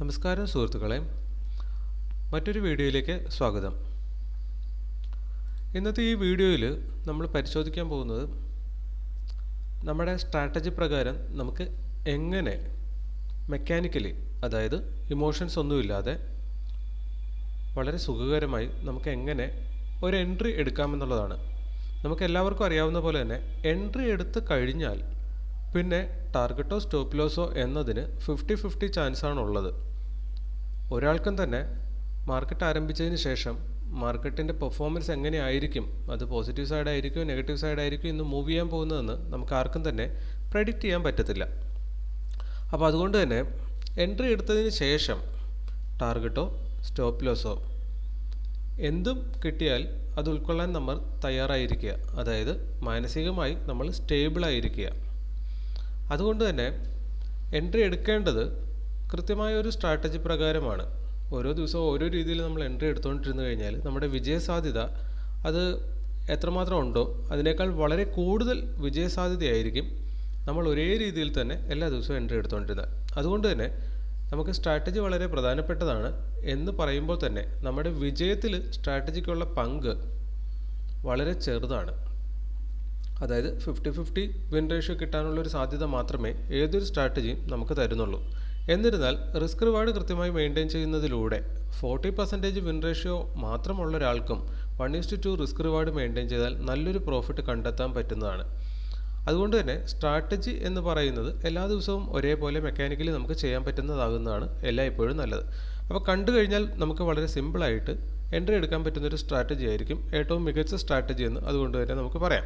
നമസ്കാരം സുഹൃത്തുക്കളെ. മറ്റൊരു വീഡിയോയിലേക്ക് സ്വാഗതം. ഇന്നത്തെ ഈ വീഡിയോയിൽ നമ്മൾ പരിശോധിക്കാൻ പോകുന്നത് നമ്മുടെ സ്ട്രാറ്റജി പ്രകാരം നമുക്ക് എങ്ങനെ മെക്കാനിക്കലി അതായത് ഇമോഷൻസ് ഒന്നുമില്ലാതെ വളരെ സുഖകരമായി നമുക്ക് എങ്ങനെ ഒരു എൻട്രി എടുക്കാമെന്നുള്ളതാണ്. നമുക്ക് എല്ലാവർക്കും അറിയാവുന്ന പോലെ തന്നെ എൻട്രി എടുത്ത് കഴിഞ്ഞാൽ പിന്നെ ടാർഗറ്റോ സ്റ്റോപ്പ് ലോസോ എന്നതിന് ഫിഫ്റ്റി ഫിഫ്റ്റി ചാൻസാണ് ഉള്ളത് ഒരാൾക്കും തന്നെ മാർക്കറ്റ് ആരംഭിച്ചതിന് ശേഷം മാർക്കറ്റിന്റെ പെർഫോമൻസ് എങ്ങനെയായിരിക്കും? അത് പോസിറ്റീവ് സൈഡ് ആയിരിക്കും നെഗറ്റീവ് സൈഡ് ആയിരിക്കും ഇന്ന് മൂവ് ചെയ്യാൻ പോകുന്നതെന്ന് നമുക്ക് ആർക്കും തന്നെ പ്രഡിക്റ്റ് ചെയ്യാൻ പറ്റത്തില്ല. അപ്പോൾ അതുകൊണ്ട് തന്നെ എൻട്രി എടുത്തതിന് ശേഷം ടാർഗറ്റോ സ്റ്റോപ്പ് ലോസോ എന്തും കിട്ടിയാൽ അത് ഉൾക്കൊള്ളാൻ നമ്മൾ തയ്യാറായിരിക്കുക. അതായത് മാനസികമായി നമ്മൾ സ്റ്റേബിളായിരിക്കുക അതുകൊണ്ട് തന്നെ എൻട്രി എടുക്കേണ്ടത് കൃത്യമായ ഒരു സ്ട്രാറ്റജി പ്രകാരമാണ്. ഓരോ ദിവസവും ഓരോ രീതിയിൽ നമ്മൾ എൻട്രി എടുത്തുകൊണ്ടിരുന്നു കഴിഞ്ഞാൽ നമ്മുടെ വിജയസാധ്യത അത് എത്രമാത്രം ഉണ്ടോ അതിനേക്കാൾ വളരെ കൂടുതൽ വിജയസാധ്യതയായിരിക്കും നമ്മൾ ഒരേ രീതിയിൽ തന്നെ എല്ലാ ദിവസവും എൻട്രി എടുത്തുകൊണ്ടിരുന്നത്. അതുകൊണ്ട് തന്നെ നമുക്ക് സ്ട്രാറ്റജി വളരെ പ്രധാനപ്പെട്ടതാണ് എന്ന് പറയുമ്പോൾ തന്നെ നമ്മുടെ വിജയത്തിൽ സ്ട്രാറ്റജിക്കുള്ള പങ്ക് വളരെ ചെറുതാണ്. അതായത് ഫിഫ്റ്റി ഫിഫ്റ്റി വിൻ റേഷ്യോ കിട്ടാനുള്ള ഒരു സാധ്യത മാത്രമേ ഏതൊരു സ്ട്രാറ്റജിയും നമുക്ക് തരുന്നുള്ളൂ. എന്നിരുന്നാൽ റിസ്ക് റിവാർഡ് കൃത്യമായി മെയിന്റെയിൻ ചെയ്യുന്നതിലൂടെ ഫോർട്ടി പെർസെന്റേജ് വിൻ റേഷ്യോ മാത്രമുള്ള ഒരാൾക്കും one is to risk reward maintain ചെയ്താൽ നല്ലൊരു പ്രോഫിറ്റ് കണ്ടെത്താൻ പറ്റുന്നതാണ്. അതുകൊണ്ട് തന്നെ സ്ട്രാറ്റജി എന്ന് പറയുന്നത് എല്ലാ ദിവസവും ഒരേപോലെ മെക്കാനിക്കലി നമുക്ക് ചെയ്യാൻ പറ്റുന്നതാകുന്നതാണ് എല്ലായ്പ്പോഴും നല്ലത്. അപ്പോൾ കണ്ടു കഴിഞ്ഞാൽ നമുക്ക് വളരെ സിമ്പിളായിട്ട് എൻട്രി എടുക്കാൻ പറ്റുന്നൊരു സ്ട്രാറ്റജി ആയിരിക്കും ഏറ്റവും മികച്ച സ്ട്രാറ്റജി എന്ന് അതുകൊണ്ട് തന്നെ നമുക്ക് പറയാം.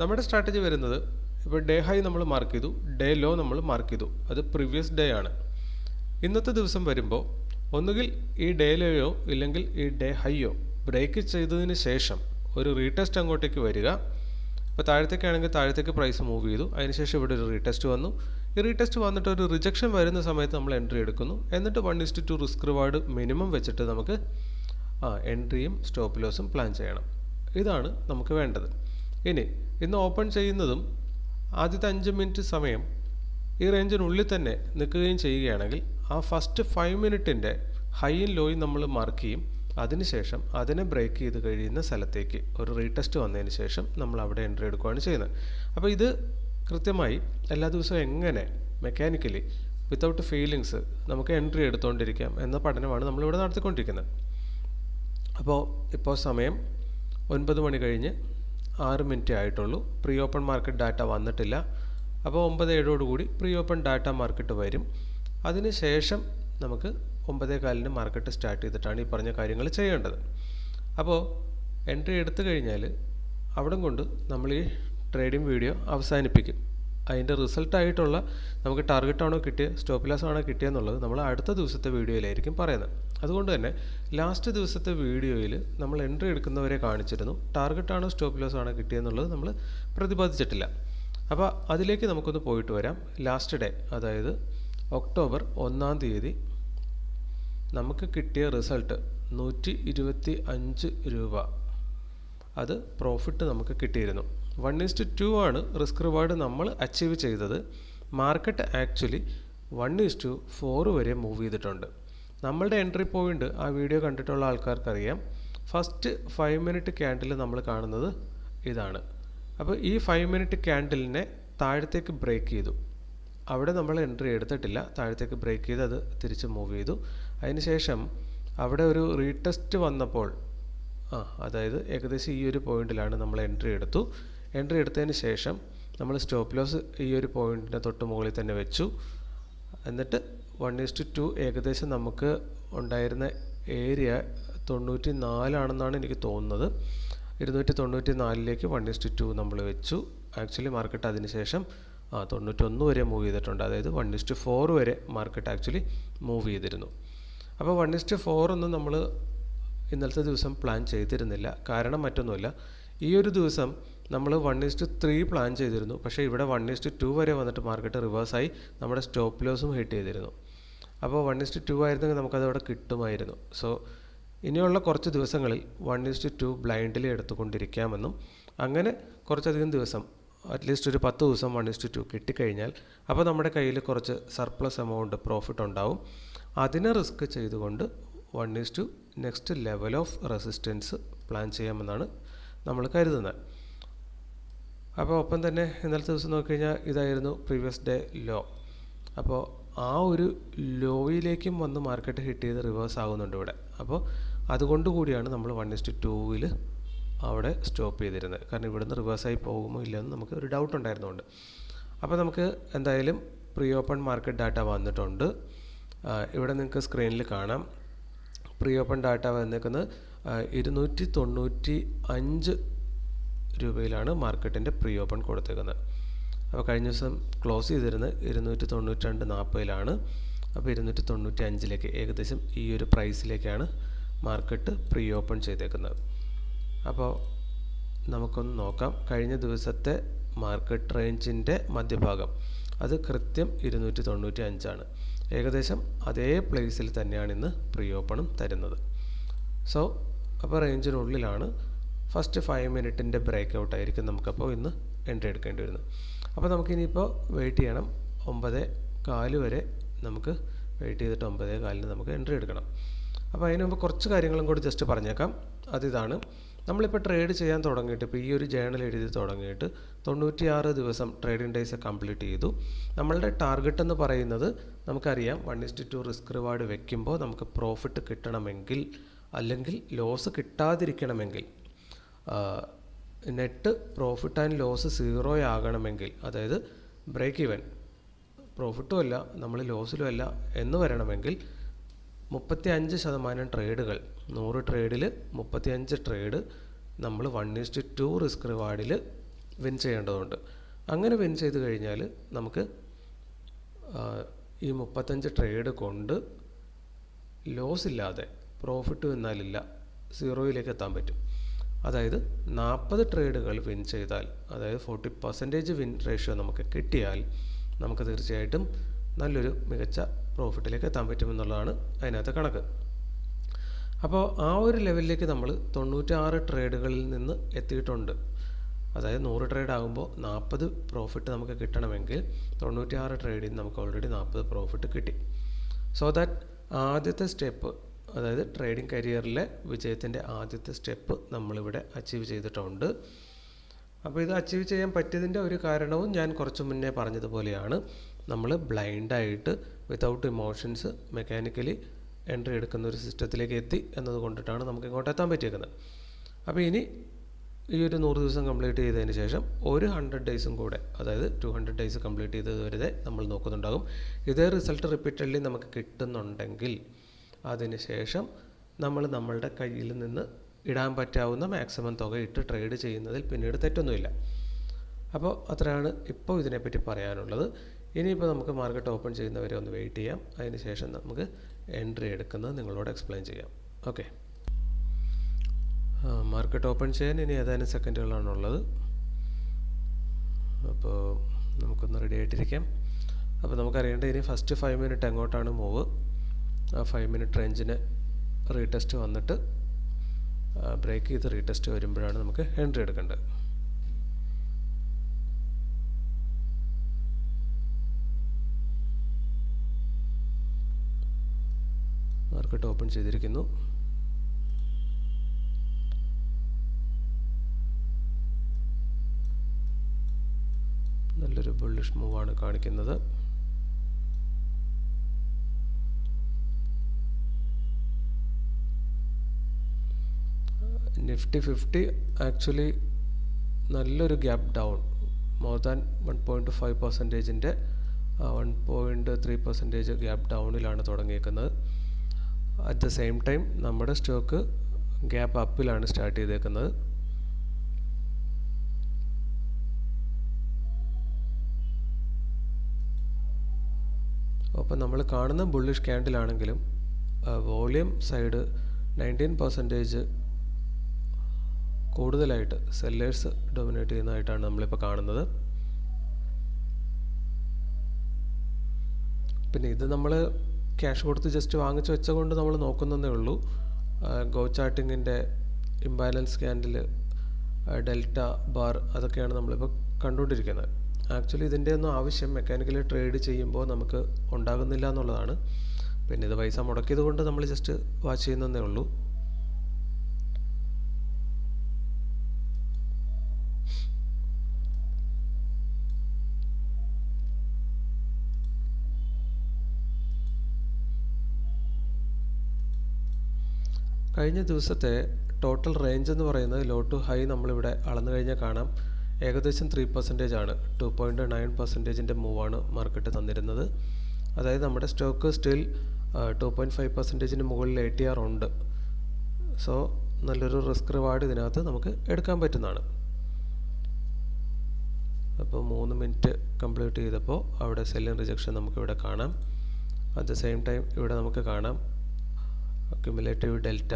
നമ്മുടെ സ്ട്രാറ്റജി വരുന്നത് ഇപ്പോൾ ഡേ ഹൈ നമ്മൾ മാർക്ക് ചെയ്തു ഡേ ലോ നമ്മൾ മാർക്ക് ചെയ്തു. അത് പ്രീവിയസ് ഡേ ആണ്. ഇന്നത്തെ ദിവസം വരുമ്പോൾ ഒന്നുകിൽ ഈ ഡേ ലോയോ ഇല്ലെങ്കിൽ ഈ ഡേ ഹൈയോ ബ്രേക്ക് ചെയ്തതിന് ശേഷം ഒരു റീടെസ്റ്റ് അങ്ങോട്ടേക്ക് വരിക. ഇപ്പോൾ താഴത്തേക്കാണെങ്കിൽ താഴത്തേക്ക് പ്രൈസ് മൂവ് ചെയ്തു. അതിനുശേഷം ഇവിടെ ഒരു റീടെസ്റ്റ് വന്നു. ഈ റീടെസ്റ്റ് വന്നിട്ട് ഒരു റിജക്ഷൻ വരുന്ന സമയത്ത് നമ്മൾ എൻട്രി എടുക്കുന്നു. എന്നിട്ട് one is to risk reward minimum വെച്ചിട്ട് നമുക്ക് ആ എൻട്രിയും സ്റ്റോപ്പ് ലോസും പ്ലാൻ ചെയ്യണം. ഇതാണ് നമുക്ക് വേണ്ടത്. ഇനി ഇന്ന് ഓപ്പൺ ചെയ്യുന്നതും ആദ്യത്തെ അഞ്ച് മിനിറ്റ് സമയം ഈ റേഞ്ചിനുള്ളിൽ തന്നെ നിൽക്കുകയും ചെയ്യുകയാണെങ്കിൽ ആ ഫസ്റ്റ് ഫൈവ് മിനിറ്റിന്റെ ഹൈയും ലോയും നമ്മൾ മാർക്ക് ചെയ്യും. അതിനുശേഷം അതിനെ ബ്രേക്ക് ചെയ്ത് കഴിയുന്ന സ്ഥലത്തേക്ക് ഒരു റീടെസ്റ്റ് വന്നതിന് ശേഷം നമ്മൾ അവിടെ എൻട്രി എടുക്കുകയാണ് ചെയ്യുന്നത്. അപ്പോൾ ഇത് കൃത്യമായി എല്ലാ ദിവസവും എങ്ങനെ മെക്കാനിക്കലി വിത്തൗട്ട് ഫീലിങ്സ് നമുക്ക് എൻട്രി എടുത്തുകൊണ്ടിരിക്കാം എന്ന പഠനമാണ് നമ്മളിവിടെ നടത്തിക്കൊണ്ടിരിക്കുന്നത്. അപ്പോൾ ഇപ്പോൾ സമയം ഒൻപത് മണി കഴിഞ്ഞ് ആറ് മിനിറ്റ് ആയിട്ടുള്ളൂ. പ്രീ ഓപ്പൺ മാർക്കറ്റ് ഡാറ്റ വന്നിട്ടില്ല. അപ്പോൾ ഒമ്പത് ഏഴോടുകൂടി പ്രീ ഓപ്പൺ ഡാറ്റ മാർക്കറ്റ് വരും. അതിന് ശേഷം നമുക്ക് ഒമ്പതേ കാലിന് മാർക്കറ്റ് സ്റ്റാർട്ട് ചെയ്തിട്ടാണ് ഈ പറഞ്ഞ കാര്യങ്ങൾ ചെയ്യേണ്ടത്. അപ്പോൾ എൻട്രി എടുത്തു കഴിഞ്ഞാൽ അവിടെ കൊണ്ട് നമ്മൾ ഈ ട്രേഡിംഗ് വീഡിയോ അവസാനിപ്പിക്കും. അതിന്റെ റിസൾട്ടായിട്ടുള്ള നമുക്ക് ടാർഗറ്റ് ആണോ കിട്ടിയത് സ്റ്റോപ്പ് ലാസ് ആണോ കിട്ടിയെന്നുള്ളത് നമ്മൾ അടുത്ത ദിവസത്തെ വീഡിയോയിലായിരിക്കും പറയുന്നത്. അതുകൊണ്ട് തന്നെ ലാസ്റ്റ് ദിവസത്തെ വീഡിയോയിൽ നമ്മൾ എൻട്രി എടുക്കുന്നവരെ കാണിച്ചിരുന്നു. ടാർഗറ്റ് ആണോ സ്റ്റോപ്പ് ലാസ് ആണോ കിട്ടിയെന്നുള്ളത് നമ്മൾ പ്രതിപാദിച്ചിട്ടില്ല. അപ്പോൾ അതിലേക്ക് നമുക്കൊന്ന് പോയിട്ട് വരാം. ലാസ്റ്റ് ഡേ അതായത് ഒക്ടോബർ ഒന്നാം തീയതി നമുക്ക് കിട്ടിയ റിസൾട്ട് നൂറ്റി ഇരുപത്തി അഞ്ച് രൂപ. അത് പ്രോഫിറ്റ് നമുക്ക് കിട്ടിയിരുന്നു. വൺ ഈസ്റ്റ് ടു ആണ് റിസ്ക് റിവാർഡ് നമ്മൾ അച്ചീവ് ചെയ്തത്. Market actually one to four വരെ മൂവ് ചെയ്തിട്ടുണ്ട്. നമ്മളുടെ എൻട്രി പോയിന്റ് ആ വീഡിയോ കണ്ടിട്ടുള്ള ആൾക്കാർക്കറിയാം. ഫസ്റ്റ് ഫൈവ് മിനിറ്റ് ക്യാൻഡിൽ നമ്മൾ കാണുന്നത് ഇതാണ്. അപ്പോൾ ഈ ഫൈവ് മിനിറ്റ് ക്യാൻഡിലിനെ താഴത്തേക്ക് ബ്രേക്ക് ചെയ്തു. അവിടെ നമ്മൾ എൻട്രി എടുത്തിട്ടില്ല. താഴത്തേക്ക് ബ്രേക്ക് ചെയ്ത് അത് തിരിച്ച് മൂവ് ചെയ്തു. അതിനുശേഷം അവിടെ ഒരു റീടെസ്റ്റ് വന്നപ്പോൾ ആ അതായത് ഏകദേശം ഈ ഒരു പോയിന്റിലാണ് നമ്മൾ എൻട്രി എടുത്തു. എൻട്രി എടുത്തതിന് ശേഷം നമ്മൾ സ്റ്റോപ്പ് ലോസ് ഈ ഒരു പോയിന്റിന്റെ തൊട്ട് മുകളിൽ തന്നെ വെച്ചു. എന്നിട്ട് വൺ ഈസ്റ്റ് ടു ഏകദേശം നമുക്ക് ഉണ്ടായിരുന്ന ഏരിയ തൊണ്ണൂറ്റി നാലാണെന്നാണ് എനിക്ക് തോന്നുന്നത്. ഇരുന്നൂറ്റി തൊണ്ണൂറ്റി നാലിലേക്ക് വൺ ഈസ്റ്റ് ടു നമ്മൾ വെച്ചു. ആക്ച്വലി മാർക്കറ്റ് അതിന് ശേഷം ആ തൊണ്ണൂറ്റൊന്ന് വരെ മൂവ് ചെയ്തിട്ടുണ്ട്. അതായത് വൺ ഇസ്റ്റ് ഫോർ വരെ മാർക്കറ്റ് ആക്ച്വലി മൂവ് ചെയ്തിരുന്നു. അപ്പോൾ വൺ ഇസ്റ്റ് ഫോർ ഒന്നും നമ്മൾ ഇന്നലത്തെ ദിവസം പ്ലാൻ ചെയ്തിരുന്നില്ല. കാരണം മറ്റൊന്നുമില്ല. ഈ ഒരു ദിവസം നമ്മൾ വൺ ഈസ്റ്റ് ത്രീ പ്ലാൻ ചെയ്തിരുന്നു. പക്ഷേ ഇവിടെ വൺ ഈസ്റ്റ് ടു വരെ വന്നിട്ട് മാർക്കറ്റ് റിവേഴ്സായി നമ്മുടെ സ്റ്റോപ്പ് ലോസും ഹിറ്റ് ചെയ്തിരുന്നു. അപ്പോൾ വൺ ഈസ്റ്റ് ടു ആയിരുന്നെങ്കിൽ നമുക്കതവിടെ കിട്ടുമായിരുന്നു. സോ ഇനിയുള്ള കുറച്ച് ദിവസങ്ങളിൽ വൺ ഈസ്റ്റ് ടു ബ്ലൈൻഡിൽ എടുത്തുകൊണ്ടിരിക്കാമെന്നും അങ്ങനെ കുറച്ചധികം ദിവസം അറ്റ്ലീസ്റ്റ് ഒരു പത്ത് ദിവസം വൺ ഇസ്റ്റു ടു കിട്ടിക്കഴിഞ്ഞാൽ അപ്പോൾ നമ്മുടെ കയ്യിൽ കുറച്ച് സർപ്ലസ് എമൗണ്ട് പ്രോഫിറ്റ് ഉണ്ടാവും. അതിനെ റിസ്ക് ചെയ്തുകൊണ്ട് one to next level of resistance plan ചെയ്യാമെന്നാണ് നമ്മൾ കരുതുന്നത്. അപ്പോൾ ഒപ്പം തന്നെ ഇന്നലത്തെ ദിവസം നോക്കിക്കഴിഞ്ഞാൽ ഇതായിരുന്നു പ്രീവിയസ് ഡേ ലോ അപ്പോൾ ആ ഒരു ലോയിലേക്കും വന്ന് മാർക്കറ്റ് ഹിറ്റ് ചെയ്ത് റിവേഴ്സ് ആകുന്നുണ്ട് ഇവിടെ. അപ്പോൾ അതുകൊണ്ട് കൂടിയാണ് നമ്മൾ വൺ ഇസ്റ്റ് ടൂവിൽ അവിടെ സ്റ്റോപ്പ് ചെയ്തിരുന്നത്. കാരണം ഇവിടുന്ന് റിവേഴ്സായി പോകുമോ ഇല്ലെന്ന് നമുക്ക് ഒരു ഡൗട്ട് ഉണ്ടായിരുന്നുകൊണ്ട് അപ്പോൾ നമുക്ക് എന്തായാലും പ്രീ ഓപ്പൺ മാർക്കറ്റ് ഡാറ്റ വന്നിട്ടുണ്ട് ഇവിടെ നിങ്ങൾക്ക് സ്ക്രീനിൽ കാണാം. പ്രീ ഓപ്പൺ ഡാറ്റ വന്നേക്കുന്നത് ഇരുന്നൂറ്റി തൊണ്ണൂറ്റി അഞ്ച് രൂപയിലാണ് മാർക്കറ്റിന്റെ പ്രീ ഓപ്പൺ കൊടുത്തേക്കുന്നത്. അപ്പോൾ കഴിഞ്ഞ ദിവസം ക്ലോസ് ചെയ്തിരുന്നത് ഇരുന്നൂറ്റി തൊണ്ണൂറ്റി രണ്ട് നാൽപ്പതിലാണ്. അപ്പോൾ ഇരുന്നൂറ്റി തൊണ്ണൂറ്റി അഞ്ചിലേക്ക് ഏകദേശം ഈ ഒരു പ്രൈസിലേക്കാണ് മാർക്കറ്റ് പ്രീ ഓപ്പൺ ചെയ്തേക്കുന്നത്. അപ്പോൾ നമുക്കൊന്ന് നോക്കാം. കഴിഞ്ഞ ദിവസത്തെ മാർക്കറ്റ് റേഞ്ചിന്റെ മധ്യഭാഗം അത് കൃത്യം ഇരുന്നൂറ്റി തൊണ്ണൂറ്റി അഞ്ചാണ് ഏകദേശം അതേ പ്ലേസിൽ തന്നെയാണ് ഇന്ന് പ്രീ ഓപ്പണും തരുന്നത്. സോ അപ്പോൾ റേഞ്ചിനുള്ളിലാണ് ഫസ്റ്റ് ഫൈവ് മിനിറ്റിന്റെ ബ്രേക്ക് ഔട്ട് ആയിരിക്കും നമുക്കപ്പോൾ ഇന്ന് എൻട്രി എടുക്കേണ്ടി വരുന്നത്. അപ്പോൾ നമുക്കിനിയിപ്പോൾ വെയിറ്റ് ചെയ്യണം. ഒമ്പത് കാൽ വരെ നമുക്ക് വെയിറ്റ് ചെയ്തിട്ട് ഒമ്പതേ കാലിന് നമുക്ക് എൻട്രി എടുക്കണം. അപ്പോൾ അതിന് മുമ്പ് കുറച്ച് കാര്യങ്ങളും കൂടി ജസ്റ്റ് പറഞ്ഞേക്കാം. അതിതാണ് നമ്മളിപ്പോൾ ട്രേഡ് ചെയ്യാൻ തുടങ്ങിയിട്ട് ഇപ്പോൾ ഈ ഒരു ജേണൽ എഴുതി തുടങ്ങിയിട്ട് തൊണ്ണൂറ്റിയാറ് ദിവസം ട്രേഡിംഗ് ഡേയ്സ് കംപ്ലീറ്റ് ചെയ്തു. നമ്മളുടെ ടാർഗറ്റ് എന്ന് പറയുന്നത് നമുക്കറിയാം one is to risk reward വെക്കുമ്പോൾ നമുക്ക് പ്രോഫിറ്റ് കിട്ടണമെങ്കിൽ അല്ലെങ്കിൽ loss കിട്ടാതിരിക്കണമെങ്കിൽ net profit and loss zero ആകണമെങ്കിൽ അതായത് ബ്രേക്ക് ഈവൻ പ്രോഫിറ്റും അല്ല നമ്മൾ ലോസിലും അല്ല എന്ന് വരണമെങ്കിൽ മുപ്പത്തി അഞ്ച് ശതമാനം ട്രേഡുകൾ നൂറ് ട്രേഡിൽ മുപ്പത്തി അഞ്ച് ട്രേഡ് നമ്മൾ വൺ ഈസ്റ്റ് ടു റിസ്ക് റിവാർഡിൽ വിൻ ചെയ്യേണ്ടതുണ്ട്. അങ്ങനെ വിൻ ചെയ്ത് കഴിഞ്ഞാൽ നമുക്ക് ഈ മുപ്പത്തഞ്ച് ട്രേഡ് കൊണ്ട് ലോസ് ഇല്ലാതെ പ്രോഫിറ്റ് വന്നാലില്ല സീറോയിലേക്ക് എത്താൻ പറ്റും. അതായത് നാൽപ്പത് ട്രേഡുകൾ വിൻ ചെയ്താൽ അതായത് ഫോർട്ടി പെർസെന്റേജ് വിൻ റേഷ്യോ നമുക്ക് കിട്ടിയാൽ നമുക്ക് തീർച്ചയായിട്ടും നല്ലൊരു മികച്ച പ്രോഫിറ്റിലേക്ക് എത്താൻ പറ്റുമെന്നുള്ളതാണ് അതിനകത്ത് കണക്ക്. അപ്പോൾ ആ ഒരു ലെവലിലേക്ക് നമ്മൾ തൊണ്ണൂറ്റാറ് ട്രേഡുകളിൽ നിന്ന് എത്തിയിട്ടുണ്ട്. അതായത് നൂറ് ട്രേഡ് ആകുമ്പോൾ നാൽപ്പത് പ്രോഫിറ്റ് നമുക്ക് കിട്ടണമെങ്കിൽ തൊണ്ണൂറ്റിയാറ് ട്രേഡിൽ നമുക്ക് ഓൾറെഡി നാൽപ്പത് പ്രോഫിറ്റ് കിട്ടി. സോ ദാറ്റ് ആദ്യത്തെ സ്റ്റെപ്പ് അതായത് ട്രേഡിംഗ് കരിയറിലെ വിജയത്തിന്റെ ആദ്യത്തെ സ്റ്റെപ്പ് നമ്മളിവിടെ അച്ചീവ് ചെയ്തിട്ടുണ്ട്. അപ്പോൾ ഇത് അച്ചീവ് ചെയ്യാൻ പറ്റിയതിന്റെ ഒരു കാരണവും ഞാൻ കുറച്ച് മുന്നേ പറഞ്ഞതുപോലെയാണ്. നമ്മൾ ബ്ലൈൻഡായിട്ട് വിതൗട്ട് ഇമോഷൻസ് മെക്കാനിക്കലി എൻട്രി എടുക്കുന്ന ഒരു സിസ്റ്റത്തിലേക്ക് എത്തി എന്നത് കൊണ്ടിട്ടാണ് നമുക്ക് ഇങ്ങോട്ട് എത്താൻ പറ്റിയേക്കുന്നത്. അപ്പോൾ ഇനി ഈ ഒരു നൂറ് ദിവസം കംപ്ലീറ്റ് ചെയ്തതിന് ശേഷം ഒരു ഹൺഡ്രഡ് ഡേയ്സും കൂടെ അതായത് ടു ഹൺഡ്രഡ് ഡേയ്സ് കംപ്ലീറ്റ് ചെയ്തത് വരെ നമ്മൾ നോക്കുന്നുണ്ടാകും. ഇതേ റിസൾട്ട് റിപ്പീറ്റഡ്ലി നമുക്ക് കിട്ടുന്നുണ്ടെങ്കിൽ അതിന് ശേഷം നമ്മൾ നമ്മളുടെ കയ്യിൽ നിന്ന് ഇടാൻ പറ്റാവുന്ന മാക്സിമം തുക ഇട്ട് ട്രേഡ് ചെയ്യുന്നതിൽ പിന്നീട് തെറ്റൊന്നുമില്ല. അപ്പോൾ അത്രയാണ് ഇപ്പോൾ ഇതിനെപ്പറ്റി പറയാനുള്ളത്. ഇനിയിപ്പോൾ നമുക്ക് മാർക്കറ്റ് ഓപ്പൺ ചെയ്യുന്നവരെ ഒന്ന് വെയിറ്റ് ചെയ്യാം. അതിന് ശേഷം നമുക്ക് എൻട്രി എടുക്കുന്നത് നിങ്ങളോട് എക്സ്പ്ലെയിൻ ചെയ്യാം. ഓക്കെ മാർക്കറ്റ് ഓപ്പൺ ചെയ്യാൻ ഇനി ഏതാനും സെക്കൻഡുകളാണുള്ളത് അപ്പോൾ നമുക്കൊന്ന് റെഡി ആയിട്ടിരിക്കാം. അപ്പോൾ നമുക്കറിയേണ്ടത് ഇനി ഫസ്റ്റ് ഫൈവ് മിനിറ്റ് എങ്ങോട്ടാണ് മൂവ് ആ ഫൈവ് മിനിറ്റ് റേഞ്ചിന് റീടെസ്റ്റ് വന്നിട്ട് ബ്രേക്ക് ചെയ്ത് റീടെസ്റ്റ് വരുമ്പോഴാണ് നമുക്ക് എൻട്രി എടുക്കേണ്ടത്. മാർക്കറ്റ് ഓപ്പൺ ചെയ്തിരിക്കുന്നു. നല്ലൊരു ബുള്ളിഷ് മൂവാണ് കാണിക്കുന്നത്. നിഫ്റ്റി ഫിഫ്റ്റി ആക്ച്വലി നല്ലൊരു gap down more than one point five പെർസെന്റേജിന്റെ one point three percentage gap ഡൗണിലാണ് തുടങ്ങിയേക്കുന്നത്. അറ്റ് ദ സെയിം ടൈം നമ്മുടെ സ്റ്റോക്ക് ഗ്യാപ്പ് അപ്പിലാണ് സ്റ്റാർട്ട് ചെയ്തേക്കുന്നത്. അപ്പം നമ്മൾ കാണുന്ന ബുള്ളിഷ് ക്യാൻഡിലാണെങ്കിലും വോളിയം സൈഡ് നയന്റീൻ പെർസെന്റേജ് കൂടുതലായിട്ട് സെല്ലേഴ്സ് ഡൊമിനേറ്റ് ചെയ്യുന്നതായിട്ടാണ് നമ്മളിപ്പോൾ കാണുന്നത്. പിന്നെ ഇത് നമ്മൾ ക്യാഷ് കൊടുത്ത് ജസ്റ്റ് വാങ്ങിച്ചു വെച്ചുകൊണ്ട് നമ്മൾ നോക്കുന്നതേ ഉള്ളൂ. ഗോ ചാർട്ടിങ്ങിന്റെ ഇംബാലൻസ് ക്യാൻഡിൽ ഡെൽറ്റ ബാർ അതൊക്കെയാണ് നമ്മളിപ്പോൾ കണ്ടുകൊണ്ടിരിക്കുന്നത്. ആക്ച്വലി ഇതിന്റെ ഒന്നും ആവശ്യം മെക്കാനിക്കലി ട്രേഡ് ചെയ്യുമ്പോൾ നമുക്ക് ഉണ്ടാകുന്നില്ല എന്നുള്ളതാണ്. പിന്നെ ഇത് പൈസ മുടക്കിയത് കൊണ്ട് നമ്മൾ ജസ്റ്റ് വാച്ച് ചെയ്യുന്നതേ ഉള്ളൂ. കഴിഞ്ഞ ദിവസത്തെ ടോട്ടൽ റേഞ്ച് എന്ന് പറയുന്നത് ലോ ടു ഹൈ നമ്മളിവിടെ അളന്നു കഴിഞ്ഞാൽ കാണാം. ഏകദേശം ത്രീ പെർസെന്റേജ് ആണ്. ടു പോയിന്റ് നയൻ പെർസെന്റേജിന്റെ മൂവാണ് മാർക്കറ്റ് തന്നിരുന്നത്. അതായത് നമ്മുടെ stock still two point five പെർസെന്റേജിന് മുകളിൽ എ ടി ആർ ഉണ്ട് സോ നല്ലൊരു റിസ്ക് റിവാർഡ് ഇതിനകത്ത് നമുക്ക് എടുക്കാൻ പറ്റുന്നതാണ്. അപ്പോൾ മൂന്ന് മിനിറ്റ് കംപ്ലീറ്റ് ചെയ്തപ്പോൾ അവിടെ സെല്ലിംഗ് റിജക്ഷൻ നമുക്കിവിടെ കാണാം. അറ്റ് ദ സെയിം ടൈം ഇവിടെ നമുക്ക് കാണാം. അക്യുമുലേറ്റീവ് ഡെൽറ്റ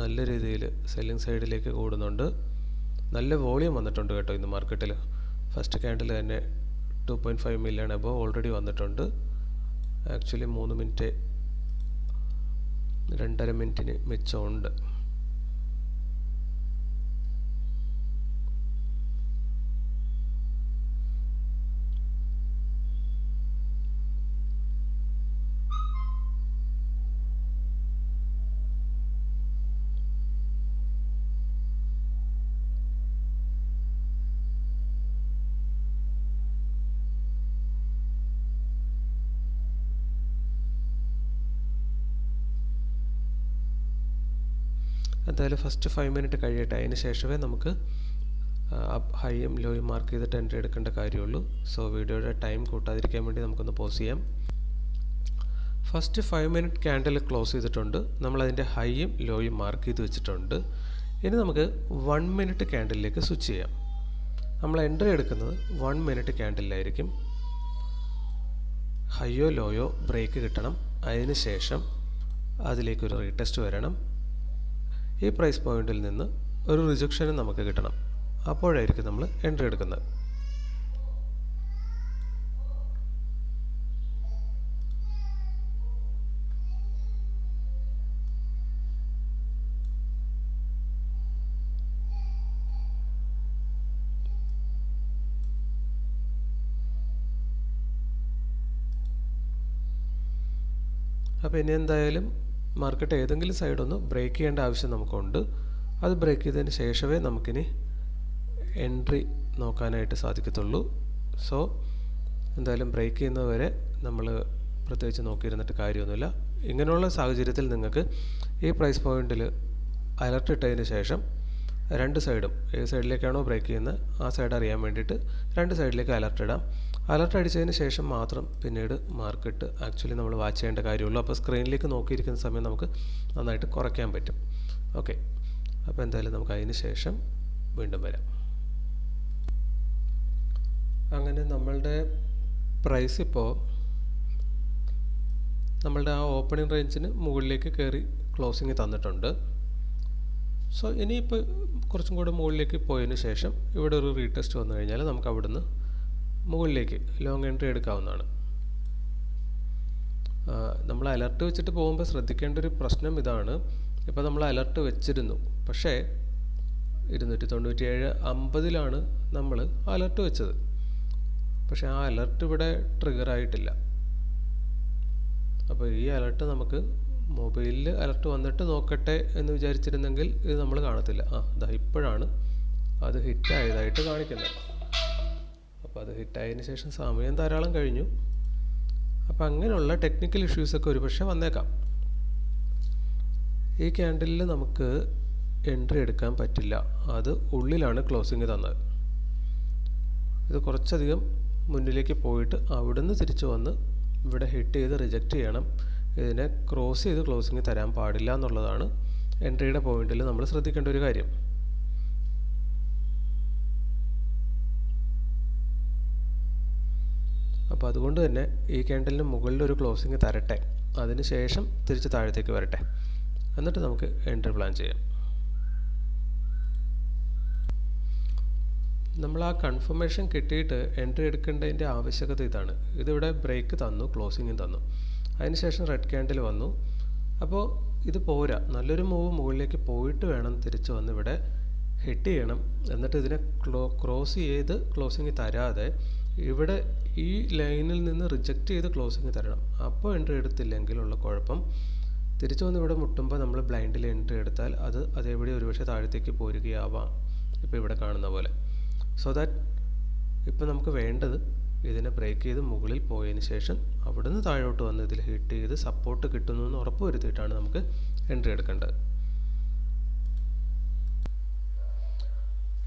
നല്ല രീതിയിൽ സെല്ലിംഗ് സൈഡിലേക്ക് കൂടുന്നുണ്ട്. നല്ല വോളിയം വന്നിട്ടുണ്ട് കേട്ടോ ഇന്ന് മാർക്കറ്റിൽ ഫസ്റ്റ് ക്യാൻഡിൽ തന്നെ two point five million above already വന്നിട്ടുണ്ട്. ആക്ച്വലി മൂന്ന് മിനിറ്റ് രണ്ടര മിനിറ്റിന് മിച്ചമുണ്ട്. എന്തായാലും ഫസ്റ്റ് ഫൈവ് മിനിറ്റ് കഴിയട്ടെ. അതിന് ശേഷമേ നമുക്ക് ഹൈയും ലോയും മാർക്ക് ചെയ്തിട്ട് എൻട്രി എടുക്കേണ്ട കാര്യമുള്ളൂ. സോ വീഡിയോയുടെ ടൈം കൂട്ടാതിരിക്കാൻ വേണ്ടി നമുക്കൊന്ന് പോസ് ചെയ്യാം. First five minute candle close ചെയ്തിട്ടുണ്ട്. നമ്മളതിന്റെ ഹൈയും ലോയും മാർക്ക് ചെയ്ത് വെച്ചിട്ടുണ്ട്. ഇനി നമുക്ക് വൺ മിനിറ്റ് ക്യാൻഡിലേക്ക് സ്വിച്ച് ചെയ്യാം. നമ്മൾ എൻട്രി എടുക്കുന്നത് വൺ മിനിറ്റ് ക്യാൻഡിലായിരിക്കും ഹൈയോ ലോയോ ബ്രേക്ക് കിട്ടണം. അതിന് ശേഷം അതിലേക്കൊരു റീടെസ്റ്റ് വരണം. ഈ പ്രൈസ് പോയിന്റിൽ നിന്ന് ഒരു റിജക്ഷനും നമുക്ക് കിട്ടണം. അപ്പോഴായിരിക്കും നമ്മൾ എൻട്രി എടുക്കുന്നത്. അപ്പോൾ ഇനി എന്തായാലും മാർക്കറ്റ് ഏതെങ്കിലും സൈഡ് ഒന്ന് ബ്രേക്ക് ചെയ്യേണ്ട ആവശ്യം നമുക്കുണ്ട്. അത് ബ്രേക്ക് ചെയ്തതിന് ശേഷമേ നമുക്കിനി എൻട്രി നോക്കാനായിട്ട് സാധിക്കത്തുള്ളൂ. സോ എന്തായാലും ബ്രേക്ക് ചെയ്യുന്നവരെ നമ്മൾ പ്രത്യേകിച്ച് നോക്കിയിരുന്നിട്ട് കാര്യമൊന്നുമില്ല. ഇങ്ങനെയുള്ള സാഹചര്യത്തിൽ നിങ്ങൾക്ക് ഈ പ്രൈസ് പോയിന്റിൽ അലർട്ട് ഇട്ടതിന് ശേഷം രണ്ട് സൈഡും ഏത് സൈഡിലേക്കാണോ ബ്രേക്ക് ചെയ്യുന്നത് ആ സൈഡ് അറിയാൻ വേണ്ടിയിട്ട് രണ്ട് സൈഡിലേക്ക് അലർട്ട് ഇടാം. അലർട്ട് അടിച്ചതിന് ശേഷം മാത്രം പിന്നീട് മാർക്കറ്റ് ആക്ച്വലി നമ്മൾ വാച്ച് ചെയ്യേണ്ട കാര്യമുള്ളൂ. അപ്പോൾ സ്ക്രീനിലേക്ക് നോക്കിയിരിക്കുന്ന സമയം നമുക്ക് നന്നായിട്ട് കുറയ്ക്കാൻ പറ്റും. ഓക്കെ അപ്പോൾ എന്തായാലും നമുക്ക് അതിന് ശേഷം വീണ്ടും വരാം. അങ്ങനെ നമ്മളുടെ പ്രൈസ് ഇപ്പോൾ നമ്മളുടെ ആ ഓപ്പണിംഗ് റേഞ്ചിന് മുകളിലേക്ക് കയറി ക്ലോസിങ് തന്നിട്ടുണ്ട്. സോ ഇനിയിപ്പോൾ കുറച്ചും കൂടെ മുകളിലേക്ക് പോയതിന് ശേഷം ഇവിടെ ഒരു റീടെസ്റ്റ് വന്നു കഴിഞ്ഞാൽ നമുക്ക് അവിടുന്ന് മുകളിലേക്ക് ലോങ് എൻട്രി എടുക്കാവുന്നതാണ്. നമ്മൾ അലർട്ട് വെച്ചിട്ട് പോകുമ്പോൾ ശ്രദ്ധിക്കേണ്ട ഒരു പ്രശ്നം ഇതാണ്. ഇപ്പോൾ നമ്മൾ അലർട്ട് വെച്ചിരുന്നു. പക്ഷേ ഇരുന്നൂറ്റി തൊണ്ണൂറ്റി ഏഴ് അമ്പതിലാണ് നമ്മൾ അലർട്ട് വെച്ചത്. പക്ഷേ ആ അലർട്ട് ഇവിടെ ട്രിഗർ ആയിട്ടില്ല. അപ്പോൾ ഈ അലർട്ട് നമുക്ക് മൊബൈലിൽ അലർട്ട് വന്നിട്ട് നോക്കട്ടെ എന്ന് വിചാരിച്ചിരുന്നെങ്കിൽ ഇത് നമ്മൾ കാണത്തില്ല. ആ ഇതാ ഇപ്പോഴാണ് അത് ഹിറ്റ് ആയതായിട്ട് കാണിക്കുന്നത്. അപ്പോൾ അത് ഹിറ്റായതിന് ശേഷം സമയം ധാരാളം കഴിഞ്ഞു. അപ്പോൾ അങ്ങനെയുള്ള ടെക്നിക്കൽ ഇഷ്യൂസൊക്കെ ഒരുപക്ഷെ വന്നേക്കാം. ഈ ക്യാൻഡിലിൽ നമുക്ക് എൻട്രി എടുക്കാൻ പറ്റില്ല. അത് ഉള്ളിലാണ് ക്ലോസിങ് തന്നത്. ഇത് കുറച്ചധികം മുന്നിലേക്ക് പോയിട്ട് അവിടുന്ന് തിരിച്ചു വന്ന് ഇവിടെ ഹിറ്റ് ചെയ്ത് റിജക്റ്റ് ചെയ്യണം. ഇതിനെ ക്രോസ് ചെയ്ത് ക്ലോസിങ് തരാൻ പാടില്ല എന്നുള്ളതാണ് എൻട്രിയുടെ പോയിന്റിൽ നമ്മൾ ശ്രദ്ധിക്കേണ്ട ഒരു കാര്യം. അപ്പോൾ അതുകൊണ്ട് തന്നെ ഈ ക്യാൻഡലിന് മുകളിൽ ഒരു ക്ലോസിങ് തരട്ടെ. അതിന് ശേഷം തിരിച്ച് താഴത്തേക്ക് വരട്ടെ. എന്നിട്ട് നമുക്ക് എൻട്രി പ്ലാൻ ചെയ്യാം. നമ്മൾ ആ കൺഫർമേഷൻ കിട്ടിയിട്ട് എൻട്രി എടുക്കേണ്ടതിന്റെ ആവശ്യകത ഇതാണ്. ഇതിവിടെ ബ്രേക്ക് തന്നു ക്ലോസിങ്ങും തന്നു. അതിനുശേഷം റെഡ് ക്യാൻഡിൽ വന്നു. അപ്പോൾ ഇത് പോരാ. നല്ലൊരു മൂവ് മുകളിലേക്ക് പോയിട്ട് വേണം തിരിച്ച് വന്ന് ഇവിടെ ഹിറ്റ് ചെയ്യണം. എന്നിട്ട് ഇതിനെ ക്രോസ് ചെയ്ത് ക്ലോസിങ് തരാതെ ഇവിടെ ഈ ലൈനിൽ നിന്ന് റിജക്റ്റ് ചെയ്ത് ക്ലോസിങ് തരണം. അപ്പോൾ എൻട്രി എടുത്തില്ലെങ്കിലുള്ള കുഴപ്പം. തിരിച്ചു വന്ന് ഇവിടെ മുട്ടുമ്പോൾ നമ്മൾ ബ്ലൈൻഡിൽ എൻട്രി എടുത്താൽ അത് അതേപടി ഒരുപക്ഷെ താഴത്തേക്ക് പോരുകയാവാം. ഇപ്പോൾ ഇവിടെ കാണുന്ന പോലെ. സോ ദാറ്റ് ഇപ്പോൾ നമുക്ക് വേണ്ടത് ഇതിനെ ബ്രേക്ക് ചെയ്ത് മുകളിൽ പോയതിന് ശേഷം അവിടുന്ന് താഴോട്ട് വന്ന് ഇതിൽ ഹിറ്റ് ചെയ്ത് സപ്പോർട്ട് കിട്ടുന്നു എന്ന് ഉറപ്പ് വരുത്തിയിട്ടാണ് നമുക്ക് എൻട്രി എടുക്കേണ്ടത്.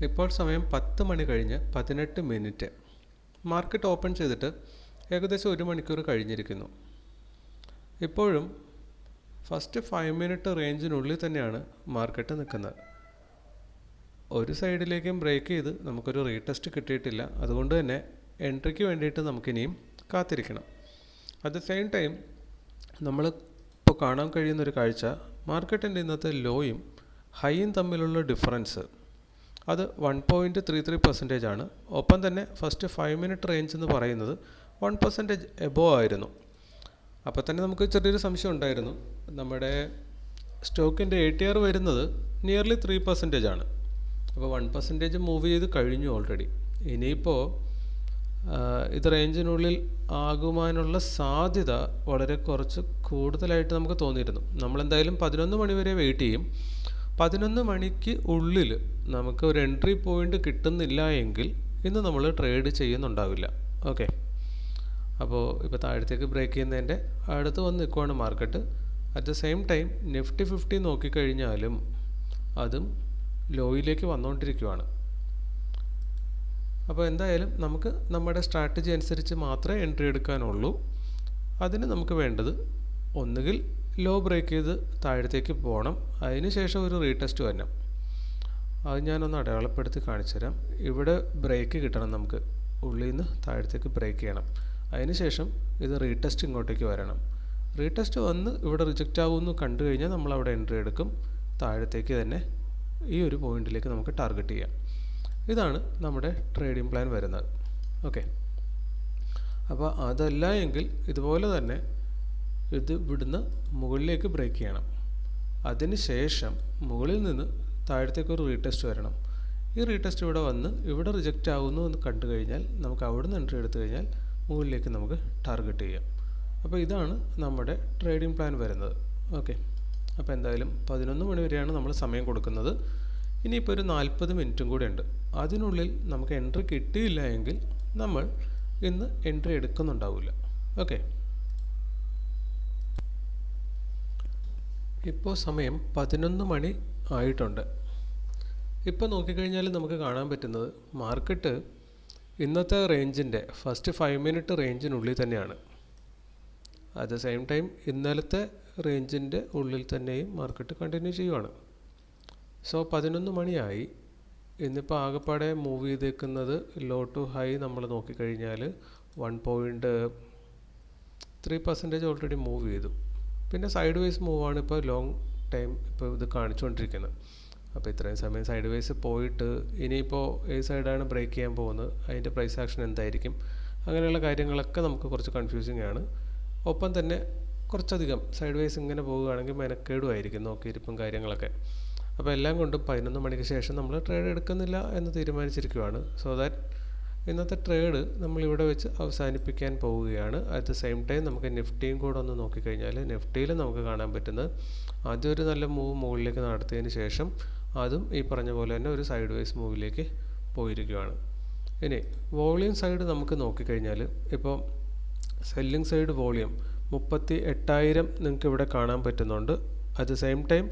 ഇപ്പോൾ സമയം പത്ത് മണി കഴിഞ്ഞ് പതിനെട്ട് മിനിറ്റ് മാർക്കറ്റ് ഓപ്പൺ ചെയ്തിട്ട് ഏകദേശം ഒരു മണിക്കൂർ കഴിഞ്ഞിരിക്കുന്നു. ഇപ്പോഴും ഫസ്റ്റ് ഫൈവ് മിനിറ്റ് റേഞ്ചിനുള്ളിൽ തന്നെയാണ് മാർക്കറ്റ് നിൽക്കുന്നത്. ഒരു സൈഡിലേക്കും ബ്രേക്ക് ചെയ്ത് നമുക്കൊരു റീടെസ്റ്റ് കിട്ടിയിട്ടില്ല. അതുകൊണ്ട് തന്നെ എൻട്രിക്ക് വേണ്ടിയിട്ട് നമുക്കിനിയും കാത്തിരിക്കണം. അറ്റ് ദ സെയിം ടൈം നമ്മൾ ഇപ്പോൾ കാണാൻ കഴിയുന്ന ഒരു കാഴ്ച മാർക്കറ്റിന്റെ ഇന്നത്തെ ലോയും ഹൈയും തമ്മിലുള്ള ഡിഫറൻസ്. അത് one point three three percentage ആണ്. ഒപ്പം തന്നെ ഫസ്റ്റ് ഫൈവ് മിനിറ്റ് റേഞ്ച് എന്ന് പറയുന്നത് വൺ പെർസെന്റേജ് എബോ ആയിരുന്നു. അപ്പോൾ തന്നെ നമുക്ക് ചെറിയൊരു സംശയം ഉണ്ടായിരുന്നു. നമ്മുടെ സ്റ്റോക്കിന്റെ എ ടി ആർ വരുന്നത് നിയർലി ത്രീ പെർസെന്റേജ് ആണ്. അപ്പോൾ വൺ പെർസെന്റേജ് മൂവ് ചെയ്ത് കഴിഞ്ഞു ഓൾറെഡി ഇനിയിപ്പോൾ ഇത് റേഞ്ചിനുള്ളിൽ ആകുവാനുള്ള സാധ്യത വളരെ കുറച്ച് കൂടുതലായിട്ട് നമുക്ക് തോന്നിയിരുന്നു. നമ്മളെന്തായാലും പതിനൊന്ന് മണിവരെ വെയിറ്റ് ചെയ്യും. പതിനൊന്ന് മണിക്ക് ഉള്ളിൽ നമുക്ക് ഒരു എൻട്രി പോയിന്റ് കിട്ടുന്നില്ല എങ്കിൽ ഇന്ന് നമ്മൾ ട്രേഡ് ചെയ്യുന്നുണ്ടാവില്ല. ഓക്കെ. അപ്പോൾ ഇപ്പോൾ താഴത്തേക്ക് ബ്രേക്ക് ചെയ്യുന്നതിന്റെ അടുത്ത് വന്ന് നിൽക്കുവാണ് market. At the same time Nifty fifty നോക്കിക്കഴിഞ്ഞാലും അതും ലോയിലേക്ക് വന്നുകൊണ്ടിരിക്കുവാണ്. അപ്പോൾ എന്തായാലും നമുക്ക് നമ്മുടെ സ്ട്രാറ്റജി അനുസരിച്ച് മാത്രമേ എൻട്രി എടുക്കാനുള്ളൂ. അതിന് നമുക്ക് വേണ്ടത് ഒന്നുകിൽ ലോ ബ്രേക്ക് ചെയ്ത് താഴത്തേക്ക് പോകണം. അതിന് ശേഷം ഒരു റീടെസ്റ്റ് വരണം. അത് ഞാനൊന്ന് അടയാളപ്പെടുത്തി കാണിച്ചു തരാം. ഇവിടെ ബ്രേക്ക് കിട്ടണം നമുക്ക്. ഉള്ളിൽ നിന്ന് താഴത്തേക്ക് ബ്രേക്ക് ചെയ്യണം. അതിന് ശേഷം ഇത് റീടെസ്റ്റ് ഇങ്ങോട്ടേക്ക് വരണം. റീടെസ്റ്റ് വന്ന് ഇവിടെ റിജക്റ്റ് ആകുമെന്ന് കണ്ടു കഴിഞ്ഞാൽ നമ്മൾ അവിടെ എൻട്രി എടുക്കും. താഴത്തേക്ക് തന്നെ ഈ ഒരു പോയിന്റിലേക്ക് നമുക്ക് ടാർഗറ്റ് ചെയ്യാം. ഇതാണ് നമ്മുടെ ട്രേഡിംഗ് പ്ലാൻ വരുന്നത്. ഓക്കെ അപ്പോൾ അതല്ല എങ്കിൽ ഇതുപോലെ തന്നെ ഇത് ഇവിടുന്ന് മുകളിലേക്ക് ബ്രേക്ക് ചെയ്യണം. അതിന് ശേഷം മുകളിൽ നിന്ന് താഴത്തേക്ക് ഒരു റീടെസ്റ്റ് വരണം. ഈ റീടെസ്റ്റ് ഇവിടെ വന്ന് ഇവിടെ റിജക്റ്റ് ആകുന്നു എന്ന് കണ്ടു കഴിഞ്ഞാൽ നമുക്ക് അവിടെ നിന്ന് എൻട്രി എടുത്തു കഴിഞ്ഞാൽ മുകളിലേക്ക് നമുക്ക് ടാർഗറ്റ് ചെയ്യാം. അപ്പോൾ ഇതാണ് നമ്മുടെ ട്രേഡിംഗ് പ്ലാൻ വരുന്നത്. ഓക്കെ അപ്പോൾ എന്തായാലും പതിനൊന്ന് മണി വരെയാണ് നമ്മൾ സമയം കൊടുക്കുന്നത്. ഇനിയിപ്പോൾ ഒരു നാൽപ്പത് മിനിറ്റും കൂടെ ഉണ്ട്. അതിനുള്ളിൽ നമുക്ക് എൻട്രി കിട്ടിയില്ല എങ്കിൽ നമ്മൾ ഇന്ന് എൻട്രി എടുക്കുന്നുണ്ടാവില്ല. ഓക്കെ ഇപ്പോൾ സമയം പതിനൊന്ന് മണി ആയിട്ടുണ്ട്. ഇപ്പോൾ നോക്കിക്കഴിഞ്ഞാൽ നമുക്ക് കാണാൻ പറ്റുന്നത് മാർക്കറ്റ് ഇന്നത്തെ റേഞ്ചിന്റെ ഫസ്റ്റ് ഫൈവ് മിനിറ്റ് റേഞ്ചിനുള്ളിൽ തന്നെയാണ്. അറ്റ് ദ സെയിം ടൈം ഇന്നലത്തെ റേഞ്ചിന്റെ ഉള്ളിൽ തന്നെയും മാർക്കറ്റ് കണ്ടിന്യൂ ചെയ്യുവാണ്. സോ പതിനൊന്ന് മണിയായി. ഇന്നിപ്പോൾ ആകെപ്പാടെ മൂവ് ചെയ്തേക്കുന്നത് ലോ ടു ഹൈ നമ്മൾ നോക്കിക്കഴിഞ്ഞാൽ one point three percentage already move ചെയ്തു. പിന്നെ സൈഡ് വൈസ് മൂവാണ് ഇപ്പോൾ ലോങ് ടൈം ഇപ്പോൾ ഇത് കാണിച്ചുകൊണ്ടിരിക്കുന്നത് അപ്പോൾ ഇത്രയും സമയം സൈഡ് വൈസ് പോയിട്ട് ഇനിയിപ്പോൾ ഏത് സൈഡാണ് ബ്രേക്ക് ചെയ്യാൻ പോകുന്നത്. അതിന്റെ പ്രൈസ് ആക്ഷൻ എന്തായിരിക്കും? അങ്ങനെയുള്ള കാര്യങ്ങളൊക്കെ നമുക്ക് കുറച്ച് കൺഫ്യൂസിങ് ആണ്. ഒപ്പം തന്നെ കുറച്ചധികം സൈഡ് വൈസ് ഇങ്ങനെ പോവുകയാണെങ്കിൽ മെനക്കേടുമായിരിക്കും നോക്കിയിരിപ്പും കാര്യങ്ങളൊക്കെ. അപ്പോൾ എല്ലാം കൊണ്ടും പതിനൊന്ന് മണിക്ക് ശേഷം നമ്മൾ ട്രേഡ് എടുക്കുന്നില്ല എന്ന് തീരുമാനിച്ചിരിക്കുകയാണ് സോ ദാറ്റ് ഇന്നത്തെ ട്രേഡ് നമ്മളിവിടെ വെച്ച് അവസാനിപ്പിക്കാൻ പോവുകയാണ്. അറ്റ് ദ സെയിം ടൈം നമുക്ക് നിഫ്റ്റിയും കൂടെ ഒന്ന് നോക്കിക്കഴിഞ്ഞാൽ നിഫ്റ്റിയിൽ നമുക്ക് കാണാൻ പറ്റുന്നത് ആദ്യം ഒരു നല്ല മൂവ് മുകളിലേക്ക് നടത്തിയതിന് ശേഷം അതും ഈ പറഞ്ഞ പോലെ തന്നെ ഒരു സൈഡ് വൈസ് മൂവിലേക്ക് പോയിരിക്കുകയാണ്. ഇനി വോളിയം സൈഡ് നമുക്ക് നോക്കിക്കഴിഞ്ഞാൽ ഇപ്പോൾ സെല്ലിംഗ് സൈഡ് വോളിയം മുപ്പത്തി എട്ടായിരം നിങ്ങൾക്ക് ഇവിടെ കാണാൻ പറ്റുന്നുണ്ട്. At the same time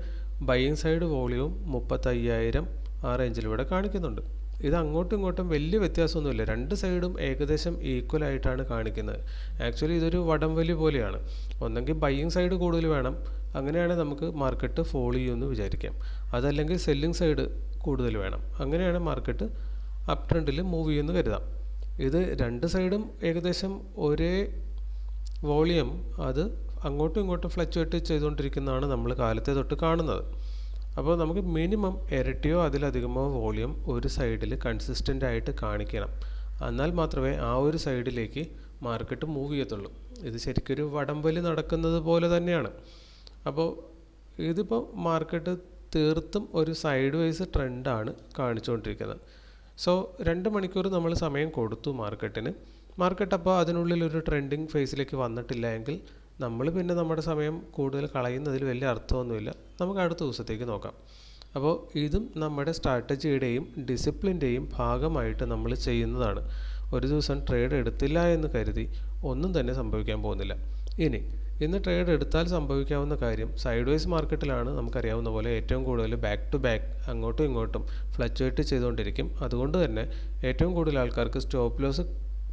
buying side വോളിയവും മുപ്പത്തയ്യായിരം ആ റേഞ്ചിൽ ഇവിടെ കാണിക്കുന്നുണ്ട്. ഇത് അങ്ങോട്ടും ഇങ്ങോട്ടും വലിയ വ്യത്യാസമൊന്നുമില്ല. രണ്ട് സൈഡും ഏകദേശം ഈക്വൽ ആയിട്ടാണ് കാണിക്കുന്നത്. ആക്ച്വലി ഇതൊരു വടംവലി പോലെയാണ്. ഒന്നെങ്കിൽ ബൈയിങ് സൈഡ് കൂടുതൽ വേണം. അങ്ങനെയാണെങ്കിൽ നമുക്ക് മാർക്കറ്റ് ഫോൾ ചെയ്യുമെന്ന് വിചാരിക്കാം. അതല്ലെങ്കിൽ സെല്ലിംഗ് സൈഡ് കൂടുതൽ വേണം. അങ്ങനെയാണ് മാർക്കറ്റ് അപ് ട്രെൻഡിൽ മൂവ് ചെയ്യുമെന്ന് കരുതാം. ഇത് രണ്ട് സൈഡും ഏകദേശം ഒരേ വോളിയം അത് അങ്ങോട്ടും ഇങ്ങോട്ടും ഫ്ലക്ച്വേറ്റ് ചെയ്തുകൊണ്ടിരിക്കുന്നതാണ് നമ്മൾ കാലത്തെ തൊട്ട് കാണുന്നത്. അപ്പോൾ നമുക്ക് മിനിമം ഇരട്ടിയോ അതിലധികമോ വോളിയം ഒരു സൈഡിൽ കൺസിസ്റ്റന്റ് ആയിട്ട് കാണിക്കണം. എന്നാൽ മാത്രമേ ആ ഒരു സൈഡിലേക്ക് മാർക്കറ്റ് മൂവ് ചെയ്യത്തുള്ളൂ. ഇത് ശരിക്കൊരു വടംവലി നടക്കുന്നത് പോലെ തന്നെയാണ്. അപ്പോൾ ഇതിപ്പോൾ മാർക്കറ്റ് തീർത്തും ഒരു സൈഡ് വൈസ് ട്രെൻഡാണ് കാണിച്ചുകൊണ്ടിരിക്കുന്നത്. സോ രണ്ട് മണിക്കൂർ നമ്മൾ സമയം കൊടുത്തു മാർക്കറ്റിന് മാർക്കറ്റ് അപ്പോൾ അതിനുള്ളിൽ ഒരു ട്രെൻഡിങ് ഫേസിലേക്ക് വന്നിട്ടില്ല എങ്കിൽ നമ്മൾ പിന്നെ നമ്മുടെ സമയം കൂടുതൽ കളയുന്നതിൽ വലിയ അർത്ഥമൊന്നുമില്ല. നമുക്ക് അടുത്ത ദിവസത്തേക്ക് നോക്കാം. അപ്പോൾ ഇതും നമ്മുടെ സ്ട്രാറ്റജിയുടെയും ഡിസിപ്ലിന്റെയും ഭാഗമായിട്ട് നമ്മൾ ചെയ്യുന്നതാണ്. ഒരു ദിവസം ട്രേഡ് എടുത്തില്ല എന്ന് കരുതി ഒന്നും തന്നെ സംഭവിക്കാൻ പോകുന്നില്ല. ഇനി ഇന്ന് ട്രേഡ് എടുത്താൽ സംഭവിക്കാവുന്ന കാര്യം സൈഡ് വൈസ് മാർക്കറ്റിലാണ് നമുക്കറിയാവുന്ന പോലെ ഏറ്റവും കൂടുതൽ ബാക്ക് ടു ബാക്ക് അങ്ങോട്ടും ഇങ്ങോട്ടും ഫ്ലക്ച്വേറ്റ് ചെയ്തുകൊണ്ടിരിക്കും. അതുകൊണ്ട് തന്നെ ഏറ്റവും കൂടുതൽ ആൾക്കാർക്ക് സ്റ്റോപ്പ് ലോസ്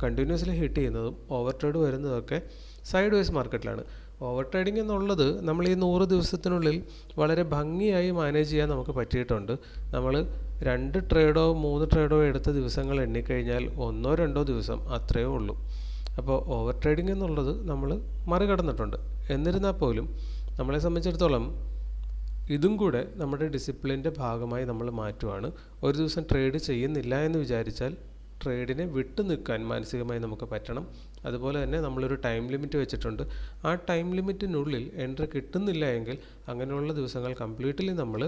കണ്ടിന്യൂസ്ലി ഹിറ്റ് ചെയ്യുന്നതും ഓവർ ട്രേഡ് വരുന്നതൊക്കെ സൈഡ് വൈസ് മാർക്കറ്റിലാണ് ഓവർ ട്രേഡിംഗ് എന്നുള്ളത് നമ്മൾ ഈ നൂറ് ദിവസത്തിനുള്ളിൽ വളരെ ഭംഗിയായി മാനേജ് ചെയ്യാൻ നമുക്ക് പറ്റിയിട്ടുണ്ട്. നമ്മൾ രണ്ട് ട്രേഡോ മൂന്ന് ട്രേഡോ എടുത്ത ദിവസങ്ങൾ എണ്ണിക്കഴിഞ്ഞാൽ ഒന്നോ രണ്ടോ ദിവസം അത്രയേ ഉള്ളൂ. അപ്പോൾ ഓവർ ട്രേഡിംഗ് എന്നുള്ളത് നമ്മൾ മറികടന്നിട്ടുണ്ട്. എന്നിരുന്നാൽ പോലും നമ്മളെ സംബന്ധിച്ചിടത്തോളം ഇതും കൂടെ നമ്മുടെ ഡിസിപ്ലിന്റെ ഭാഗമായി നമ്മൾ മാറ്റുവാണ്. ഒരു ദിവസം ട്രേഡ് ചെയ്യുന്നില്ല എന്ന് വിചാരിച്ചാൽ ട്രേഡിനെ വിട്ടു നിൽക്കാൻ മാനസികമായി നമുക്ക് പറ്റണം. അതുപോലെ തന്നെ നമ്മളൊരു ടൈം ലിമിറ്റ് വെച്ചിട്ടുണ്ട്. ആ ടൈം ലിമിറ്റിനുള്ളിൽ എൻട്രി കിട്ടുന്നില്ല എങ്കിൽ അങ്ങനെയുള്ള ദിവസങ്ങൾ കംപ്ലീറ്റ്ലി നമ്മൾ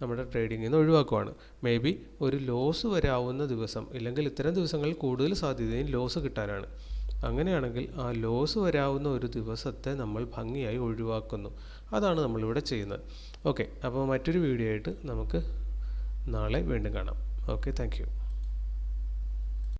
നമ്മുടെ ട്രേഡിംഗിൽ നിന്ന് ഒഴിവാക്കുവാണ്. മേ ബി ഒരു ലോസ് വരാവുന്ന ദിവസം ഇല്ലെങ്കിൽ ഇത്തരം ദിവസങ്ങളിൽ കൂടുതൽ സാധ്യതയും ലോസ് കിട്ടാനാണ്. അങ്ങനെയാണെങ്കിൽ ആ ലോസ് വരാവുന്ന ഒരു ദിവസത്തെ നമ്മൾ ഭംഗിയായി ഒഴിവാക്കുന്നു. അതാണ് നമ്മളിവിടെ ചെയ്യുന്നത്. ഓക്കെ അപ്പോൾ മറ്റൊരു വീഡിയോ ആയിട്ട് നമുക്ക് നാളെ വീണ്ടും കാണാം. Okay thank